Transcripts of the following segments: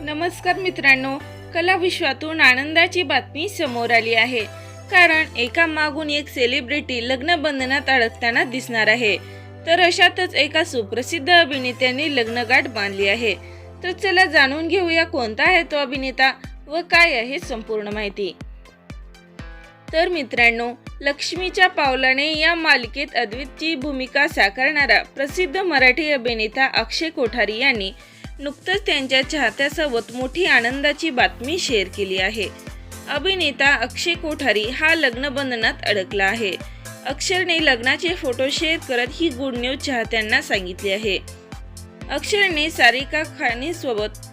नमस्कार मित्रांनो कला विश्वातून आनंदाची बातमी समोर आली आहे. कारण एका मागून एक सेलिब्रिटी लग्न बंधनात अडकताना दिसणार आहे. तर अशातच एका सुप्रसिद्ध अभिनेत्याने लग्नगाठ बांधली आहे. तर चला जाणून घेऊया कोणता आहे तो अभिनेता व काय आहे संपूर्ण माहिती. तर मित्रांनो लक्ष्मीच्या पावलाने या मालिकेत अद्वितची भूमिका साकारणारा प्रसिद्ध मराठी अभिनेता अक्षय कोठारी यांनी नुकतंच त्यांच्या चाहत्यासोबत मोठी आनंदाची बातमी शेअर केली आहे. अभिनेता अक्षय कोठारी हा लग्नबंधनात अडकला आहे. अक्षरने लग्नाचे फोटो शेअर करत ही गुड न्यूज चाहत्यांना सांगितली आहे. अक्षरने सारिका खानीसोबत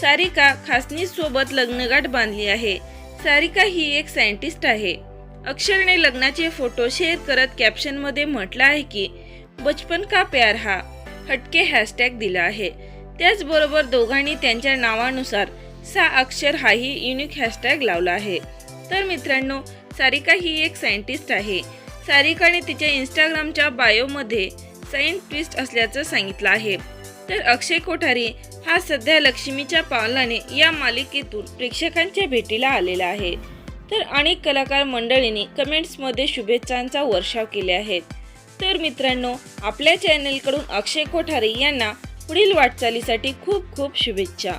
सारिका खासनीसोबत लग्नगाठ बांधली आहे. सारिका ही एक सायंटिस्ट आहे. अक्षरने लग्नाचे फोटो शेअर करत कॅप्शनमध्ये म्हटलं आहे की बचपन का प्यार हा हटके हॅशटॅग दिला आहे. त्याचबरोबर दोघांनी त्यांच्या नावानुसार सा अक्षर हाही युनिक हॅशटॅग लावला आहे. तर मित्रांनो सारिका ही एक सायंटिस्ट आहे. सारिकाने तिच्या इंस्टाग्रामच्या बायोमध्ये सायंटिस्ट असल्याचं सांगितलं आहे. तर अक्षय कोठारी हा सध्या लक्ष्मीच्या पावलाने या मालिकेतून प्रेक्षकांच्या भेटीला आलेला आहे. तर अनेक कलाकार मंडळींनी कमेंट्समध्ये शुभेच्छांचा वर्षाव केले आहेत. तर मित्रांनो आपल्या चॅनलकडून अक्षय कोठारी यांना पुढील वाटचालीसाठी खूप खूप शुभेच्छा.